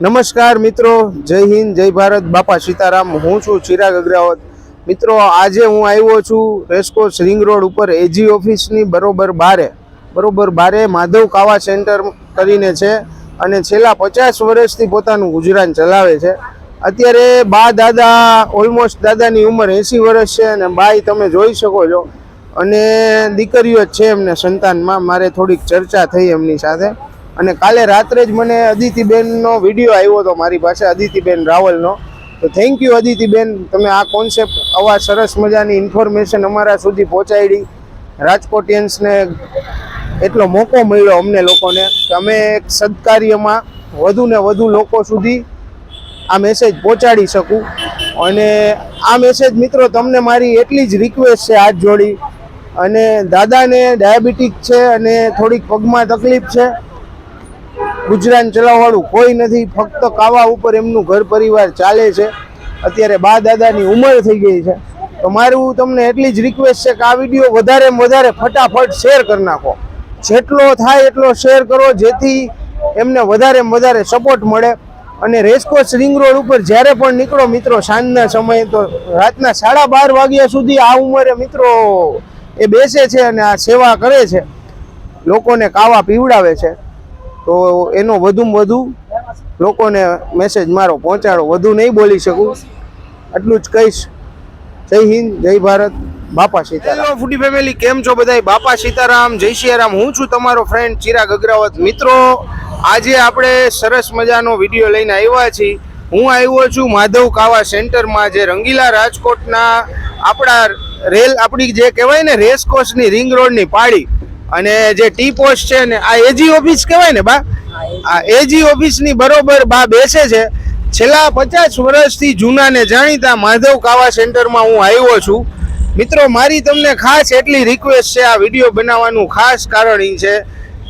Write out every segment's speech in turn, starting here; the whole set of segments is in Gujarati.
નમસ્કાર મિત્રો, જય હિન્દ, જય ભારત. બાપા સીતારામ, હું છું ચિરાગ અગ્રવાલ. મિત્રો, આજે હું આવ્યો છું રેસકોર્સ રિંગ રોડ ઉપર એજી ઓફિસની બરોબર બારે. બરોબર બારે માધવ કાવા સેન્ટર કરીને છે અને છેલ્લા પચાસ વર્ષથી પોતાનું ગુજરાન ચલાવે છે. અત્યારે બા દાદા ઓલમોસ્ટ દાદાની ઉંમર એંસી વર્ષ છે અને બાઈ તમે જોઈ શકો છો. અને દીકરીઓ જ છે એમને સંતાનમાં. મારે થોડીક ચર્ચા થઈ એમની સાથે. અને કાલે રાત્રે જ મને અદિતિબેનનો વીડિયો આવ્યો હતો મારી પાસે, અદિતિબેન રાવલનો. તો થેન્ક યુ અદિતિબેન, તમે આ કોન્સેપ્ટ આવા સરસ મજાની ઇન્ફોર્મેશન અમારા સુધી પહોંચાડી. રાજકોટિયન્સને એટલો મોકો મળ્યો અમને લોકોને કે અમે એક સદકાર્યમાં વધુ ને વધુ લોકો સુધી આ મેસેજ પહોંચાડી શકું. અને આ મેસેજ મિત્રો તમને મારી એટલી જ રિક્વેસ્ટ છે હાથ જોડી. અને દાદાને ડાયાબિટીક છે અને થોડીક પગમાં તકલીફ છે. ગુજરાન ચલાવવાળું કોઈ નથી, ફક્ત કાવા ઉપર એમનું ઘર પરિવાર ચાલે છે. અત્યારે બા દાદાની ઉંમર થઈ ગઈ છે. તો મારું તમને એટલી જ રિક્વેસ્ટ છે કે આ વીડિયો વધારે વધારે ફટાફટ શેર કરી નાખો. જેટલો થાય એટલો શેર કરો, જેથી એમને વધારેમાં વધારે સપોર્ટ મળે. અને રેસકોર્સ રિંગ રોડ ઉપર જ્યારે પણ નીકળો મિત્રો, સાંજના સમયે તો રાતના સાડા બાર વાગ્યા સુધી આ ઉંમરે મિત્રો એ બેસે છે અને આ સેવા કરે છે. લોકોને કાવા પીવડાવે છે. તો એનો વધુમાં વધુ લોકોને મેસેજ મારો, પહોંચાડો. વધુ નહીં બોલી શકું. આટલું જ કહીશ. જય હિન્દ, જય ભારત. બાપા સીતારામ. ફૂડી ફેમિલી કેમ છો બધાય? બાપા સીતારામ, જય સિયારામ હું છું તમારો ફ્રેન્ડ ચિરાગ અગ્રવત. મિત્રો, આજે આપણે સરસ મજાનો વીડિયો લઈને આવ્યા છીએ. હું આવ્યો છું માધવ કાવા સેન્ટરમાં, જે રંગીલા રાજકોટના આપણા રેલ, આપણી જે કહેવાય ને રેસકોર્સની રિંગ રોડની પાડી અને જે ટી પોસ્ટ છે ને આ એજી ઓફિસ કહેવાય ને બા? આ એજી ઓફિસની બરોબર બા બેસે છે. છેલ્લા પચાસ વર્ષથી જૂના ને જાણીતા માધવ કાવા સેન્ટરમાં હું આવ્યો છું. મિત્રો મારી તમને ખાસ એટલી રિક્વેસ્ટ છે આ વીડિયો બનાવવાનું ખાસ કારણ એ છે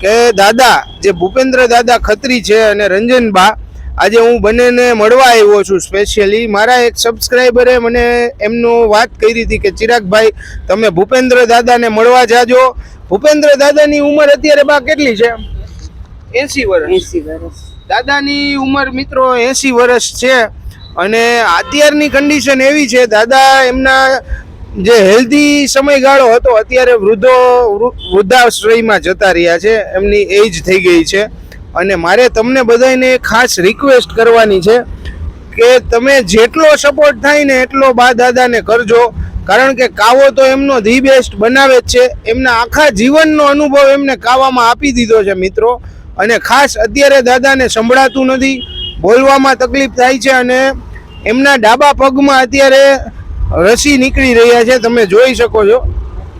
કે દાદા જે ભૂપેન્દ્ર દાદા ખત્રી છે અને રંજનબા આજે હું બંનેને મળવા આવ્યો છું સ્પેશિયલી મારા એક સબસ્ક્રાઈબરે મને એમનું વાત કરી હતી કે ચિરાગભાઈ તમે ભૂપેન્દ્ર દાદાને મળવા જાજો. ભૂપેન્દ્ર દાદાની ઉંમર અત્યારે બા કેટલી છે? એસી વર્ષ. એસી વર્ષ. દાદાની ઉંમર મિત્રો એસી વર્ષ છે અને અત્યારની કન્ડિશન એવી છે દાદા એમના જે હેલ્ધી સમયગાળો હતો અત્યારે વૃદ્ધો વૃદ્ધાશ્રયમાં જતા રહ્યા છે એમની એજ થઈ ગઈ છે. અને મારે તમને બધાને ખાસ રિક્વેસ્ટ કરવાની છે કે તમે જેટલો સપોર્ટ થાય ને એટલો બા દાદાને કરજો. કારણ કે કાવો તો એમનો ધી બેસ્ટ બનાવે જ છે. એમના આખા જીવનનો અનુભવ એમને કાવામાં આપી દીધો છે મિત્રો. અને ખાસ અત્યારે દાદાને સંભળાતું નથી. બોલવામાં તકલીફ થાય છે અને એમના ડાબા પગમાં અત્યારે રસી નીકળી રહ્યા છે. તમે જોઈ શકો છો.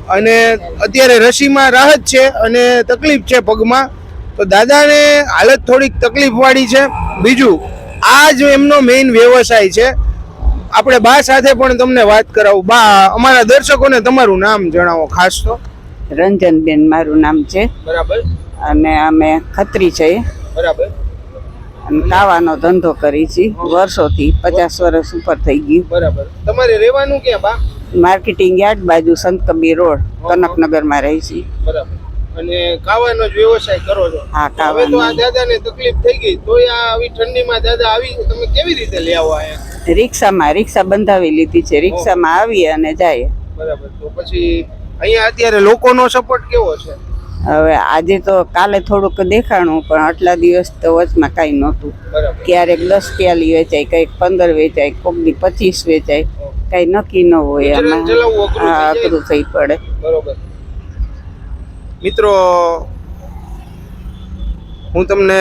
અને અત્યારે રસીમાં રાહત છે અને તકલીફ છે પગમાં. તો દાદાને હાલત થોડીક તકલીફ વાળી છે. બીજું, આ જ એમનો મેઇન વ્યવસાય છે. આપણે બા સાથે પણ તમને વાત કરાવું. બા અમારા દર્શકોને તમારું નામ જણાવો ખાસ તો. રંજનબેન મારું નામ છે. બરાબર. અને અમે ખત્રી છે. બરાબર. અને કાવાનો ધંધો કરી છે. વર્ષોથી પચાસ વર્ષ ઉપર થઈ ગયું. બરાબર. તમારે રહેવાનું ક્યાં બા? માર્કેટિંગ યાર્ડ બાજુ સંત કબીર રોડ કનકનગરમાં રહી છે. બરાબર. અને ખાવાનો જ વ્યવસાય કરો છો. હા હવે તો આ દાદાને તકલીફ થઈ ગઈ તો આ આવી ઠંડીમાં દાદા આવી તમે કેવી રીતે લઈ આવો અહીંયા રિક્ષામાં રિક્ષા બંધાવી લીધી છે. રિક્ષામાં આવીએ અને જાય બરાબર તો પછી અહીંયા અત્યારે લોકોનો સપોર્ટ કેવો છે? હવે આજે તો કાલે થોડુંક દેખાણું પણ આટલા દિવસ તો વચમાં કાંઈ નહોતું. ક્યારેક દસ પ્યાલી વેચાય કંઈક પંદર વેચાય કોકની પચીસ વેચાય. કાંઈ નક્કી ન હોય એમાં અઘરું થઈ પડે. બરોબર. મિત્રો, હું તમને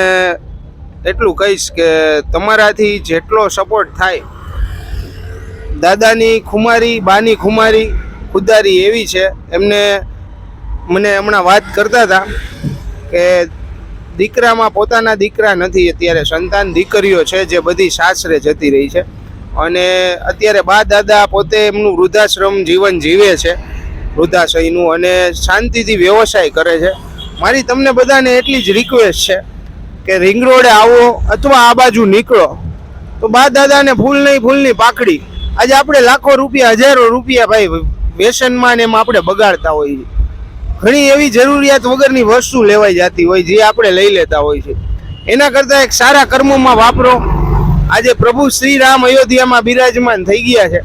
એટલું કહીશ કે તમારાથી જેટલો સપોર્ટ થાય, દાદાની ખુમારી, બાની ખુમારી ખુદારી એવી છે, એમને મને હમણાં વાત કરતા હતા કે દીકરામાં પોતાના દીકરા નથી, અત્યારે સંતાન દીકરીઓ છે જે બધી સાસરે જતી રહી છે. અને અત્યારે બા દાદા પોતે એમનું વૃદ્ધાશ્રમ જીવન જીવે છે. વૃદ્ધાશયનું અને શાંતિથી વ્યવસાય કરે છે. મારી તમને બધાને એટલી જ રિક્વેસ્ટ છે કે રિંગ રોડે આવો અથવા આ બાજુ નીકળો. તો બા દાદાને ફૂલ નહીં, ફૂલની પાકડી. આજે આપણે લાખો રૂપિયા, હજારો રૂપિયા ભાઈ વ્યસનમાં ને એમાં આપણે બગાડતા હોઈએ છીએ. ઘણી એવી જરૂરિયાત વગરની વસ્તુ લેવાઈ જતી હોય જે આપણે લઈ લેતા હોય છે. એના કરતાં એક સારા કર્મોમાં વાપરો. આજે પ્રભુ શ્રી રામ અયોધ્યામાં બિરાજમાન થઈ ગયા છે.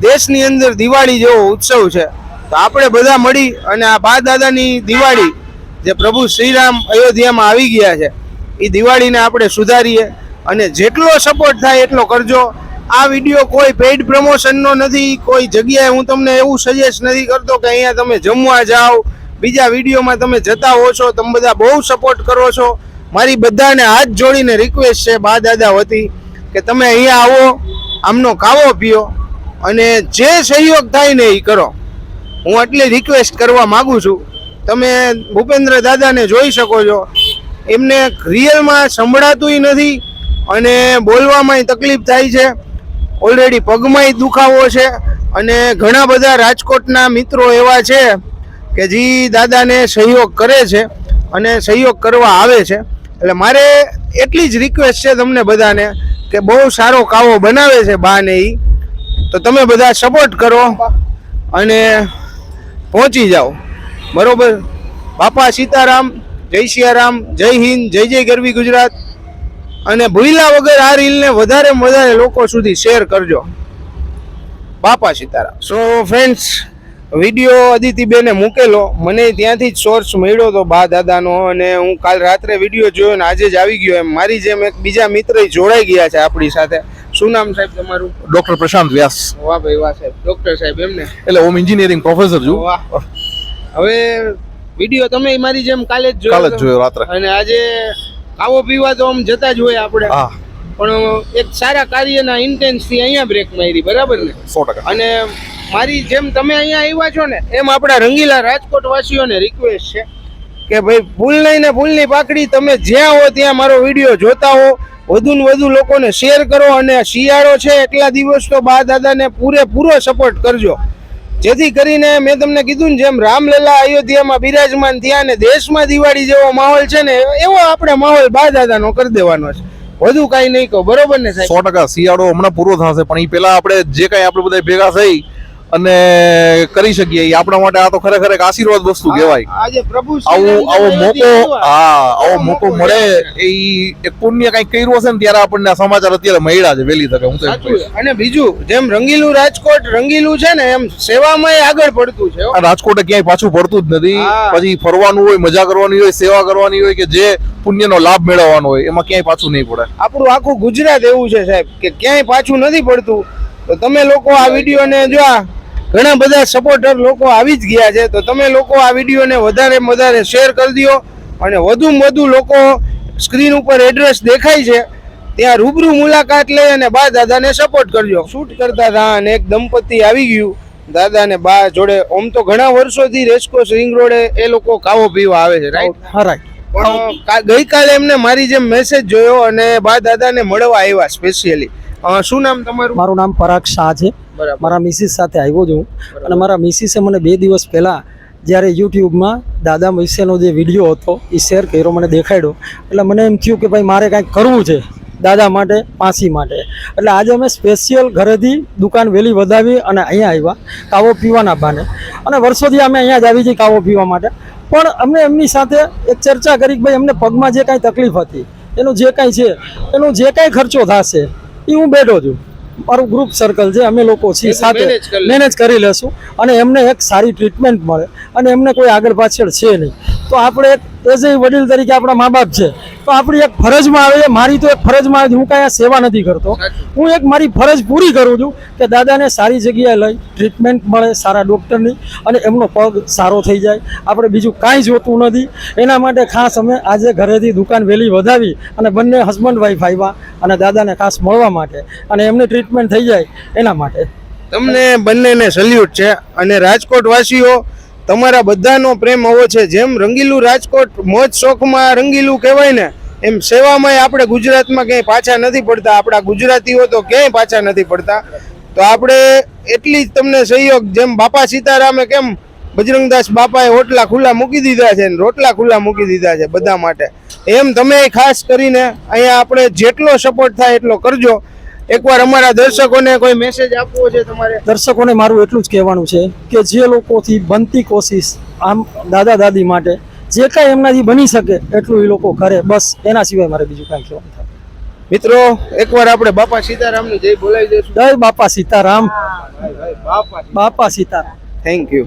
દેશની અંદર દિવાળી જેવો ઉત્સવ છે. તો આપણે બધા મળી અને આ બા દાદાની દિવાળી જે પ્રભુ શ્રીરામ અયોધ્યામાં આવી ગયા છે એ દિવાળીને આપણે સુધારીએ અને જેટલો સપોર્ટ થાય એટલો કરજો. આ વીડિયો કોઈ પેઇડ પ્રમોશનનો નથી, કોઈ જગ્યાએ હું તમને એવું સજેસ્ટ નથી કરતો કે અહીંયા તમે જમવા જાઓ, બીજા વિડીયોમાં તમે જતા હો છો, તમે બધા બહુ સપોર્ટ કરો છો. મારી બધાને હાથ જોડીને રિક્વેસ્ટ છે બા દાદા વતી કે તમે અહીંયા આવો, આમનો કાવો પીઓ અને જે સહયોગ થાય ને એ કરો. હું એટલી રિક્વેસ્ટ કરવા માગું છું. તમે ભૂપેન્દ્ર દાદાને જોઈ શકો છો. એમને રિયલમાં સંભળાતુંય નથી અને બોલવામાંય તકલીફ થાય છે. ઓલરેડી પગમાંય દુખાવો છે અને ઘણા બધા રાજકોટના મિત્રો એવા છે કે જે દાદાને સહયોગ કરે છે અને સહયોગ કરવા આવે છે. એટલે મારે એટલી જ રિક્વેસ્ટ છે તમને બધાને કે બહુ સારો કાવો બનાવે છે બાને એ તો તમે બધા સપોર્ટ કરો અને પહોંચી જાઓ. બરોબર? બાપા સીતારામ, જય સિયારામ, જય હિન્દ, જય જય ગરવી ગુજરાત. અને ભૂલ્યા વગર આ રીલને વધારે વધારે લોકો સુધી શેર કરજો. બાપા સીતારામ. સો ફ્રેન્ડ્સ વીડિયો અદિતિબેને મૂકેલો. મને ત્યાંથી જ સોર્સ મળ્યો હતો બા દાદાનો અને હું કાલ રાત્રે વીડિયો જોયો ને આજે જ આવી ગયો એમ. મારી જેમ એક બીજા મિત્ર જોડાઈ ગયા છે આપણી સાથે. શું નામ સાહેબ તમારું? ડોક્ટર પ્રશાંત વ્યાસ. વાહ ભાઈ વાહ સાહેબ. ડોક્ટર સાહેબ એમને? એટલે હું એન્જિનિયરિંગ પ્રોફેસર છું. વાહ. હવે વીડિયો તમે મારી જેમ કાલે જ જોયો કાલે જ જોયો રાત્રે. અને આજે આવો પીવા તો આમ જતા જ હોય આપણે. હા. પણ એક સારા કાર્યના ઇન્ટેન્સથી અહીંયા બ્રેક મારી બરાબર ને? સો ટકા. અને મારી જેમ તમે અહીંયા આવ્યા છો ને એમ આપણા રંગીલા રાજકોટ વાસીઓને રિક્વેસ્ટ છે કે ભાઈ ભૂલ નહીં ને ભૂલની પાકડી તમે જ્યાં હો ત્યાં મારો વીડિયો જોતા હો. વધુ ને વધુ લોકોને શેર કરો અને શિયાળો છે એટલા દિવસ તો બા દાદાને પૂરેપૂરો સપોર્ટ કરજો. જેથી કરીને મેં તમને કીધું ને જેમ રામલલા અયોધ્યામાં બિરાજમાન થયા ને દેશમાં દિવાળી જેવો માહોલ છે ને એવો આપણે માહોલ બા દાદાનો કરી દેવાનો છે. વધુ કાંઈ નહીં કહો, બરોબર ને સાહેબ? સો ટકા શિયાળો હમણાં પૂરો થશે, પણ એ પેલા આપણે જે કાંઈ આપણે બધા ભેગા થઈ અને કરી શકીએ. એ આપણા માટે આ તો ખરેખર એક આશીર્વાદ વસ્તુ કહેવાય. આજે પ્રભુ આવું આવો મોકો હા આવો મોકો મળે. એ એક પુણ્ય કઈ કર્યું હશે ને ત્યારે આપણને આ સમાચાર અત્યારે મળ્યા છે વહેલી તકે હું તો. અને બીજું જેમ રંગીલું રાજકોટ રંગીલું છે ને એમ સેવામાં આગળ પડતું છે રાજકોટે ક્યાંય પાછું પડતું જ નથી. પછી ફરવાનું હોય મજા કરવાની હોય સેવા કરવાની હોય કે જે પુણ્યનો લાભ મેળવવાનો હોય એમાં ક્યાંય પાછું નહીં પડે. આપણું આખું ગુજરાત એવું છે સાહેબ કે ક્યાંય પાછું નથી પડતું. તો તમે લોકો આ વિડીયોને જો આ ઘણા બધા સપોર્ટર લોકો આવી જ ગયા છે તો તમે લોકો આ વિડીયોને વધારે વધારે શેર કરી દો અને વધુમાં વધુ લોકો સ્ક્રીન ઉપર એડ્રેસ દેખાય છે ત્યાં રૂબરૂ મુલાકાત લઈ અને બા દાદાને સપોર્ટ કરજો. શૂટ કરતા હતા અને એક દંપતી આવી ગયું. દાદાને બા જોડે આમ તો ઘણા વર્ષોથી રેસકોર્સ રિંગ રોડે એ લોકો કાવો પીવા આવે છે રાઈટ હા રાઈટ પણ ગઈકાલે એમને મારી જેમ મેસેજ જોયો અને બા દાદાને મળવા આવ્યા સ્પેશિયલી શું નામ તમારું? મારું નામ પરાગ શાહ છે. મારા મિસિસ સાથે આવ્યો છું. અને મારા મિસિસે મને બે દિવસ પહેલાં જ્યારે યુટ્યુબમાં દાદા વિશેનો જે વીડિયો હતો એ શેર કર્યો મને દેખાડ્યો. એટલે મને એમ થયું કે ભાઈ મારે કાંઈક કરવું છે દાદા માટે પાસી માટે. એટલે આજે અમે સ્પેશિયલ ઘરેથી દુકાન વહેલી વધાવી અને અહીંયા આવ્યા કાવો પીવાના બાને અને વર્ષોથી અમે અહીંયા જ આવી જઈએ કાવો પીવા માટે. પણ અમે એમની સાથે એક ચર્ચા કરી કે ભાઈ અમને પગમાં જે કાંઈ તકલીફ હતી એનું જે કાંઈ છે એનો જે કાંઈ ખર્ચો થશે એ હું બેઠો છું. મારું ગ્રુપ સર્કલ છે અમે લોકો છીએ સાથે. મેનેજ કરી લેશું. અને એમને એક સારી ટ્રીટમેન્ટ મળે. અને એમને કોઈ આગળ પાછળ છે નહીં. તો આપણે એક એઝ એ વડીલ તરીકે આપણા મા બાપ છે. તો આપણી એક ફરજમાં આવે છે. મારી તો એક ફરજમાં આવે છે. હું કાંઈ આ સેવા નથી કરતો. હું એક મારી ફરજ પૂરી કરું છું કે દાદાને સારી જગ્યાએ લઈ ટ્રીટમેન્ટ મળે સારા ડૉક્ટરની અને એમનો પગ સારો થઈ જાય. આપણે બીજું કાંઈ જોતું નથી. એના માટે ખાસ અમે આજે ઘરેથી દુકાન વહેલી વધાવી અને બંને હસબન્ડ વાઈફ આવ્યા. અને દાદાને ખાસ મળવા માટે અને એમની ટ્રીટમેન્ટ થઈ જાય એના માટે. તમને બંનેને સલ્યુટ છે. અને રાજકોટ વાસીઓ તમારા બધાનો પ્રેમ હોવો છે. જેમ રંગીલું રાજકોટ મોજ શોખમાં રંગીલું કહેવાય ને, એમ સેવામાં આપણે ગુજરાતમાં ક્યાંય પાછા નથી પડતા. આપણા ગુજરાતીઓ તો ક્યાંય પાછા નથી પડતા. તો આપણે એટલી જ તમને સહયોગ, જેમ બાપા સીતારામે કેમ બજરંગદાસ બાપાએ રોટલા ખુલ્લા મૂકી દીધા છે ને રોટલા ખુલ્લા મૂકી દીધા છે બધા માટે. એમ તમે ખાસ કરીને અહીંયા આપણે જેટલો સપોર્ટ થાય એટલો કરજો. એકવાર અમારા દર્શકોને કોઈ મેસેજ આપવો છે તમારે? દર્શકોને મારું એટલું જ કહેવાનું છે કે જે લોકોથી બનતી કોશિશ આમ દાદા દાદી માટે જે કાંઈ એમનાથી બની શકે એટલું એ લોકો કરે. બસ એના સિવાય મારે બીજું કાંઈ કહેવાનું થાય મિત્રો એકવાર આપણે બાપા સીતારામની જય બોલાવી દઈશું. જય બાપા સીતારામ. બાપા બાપા સીતારામ. Thank you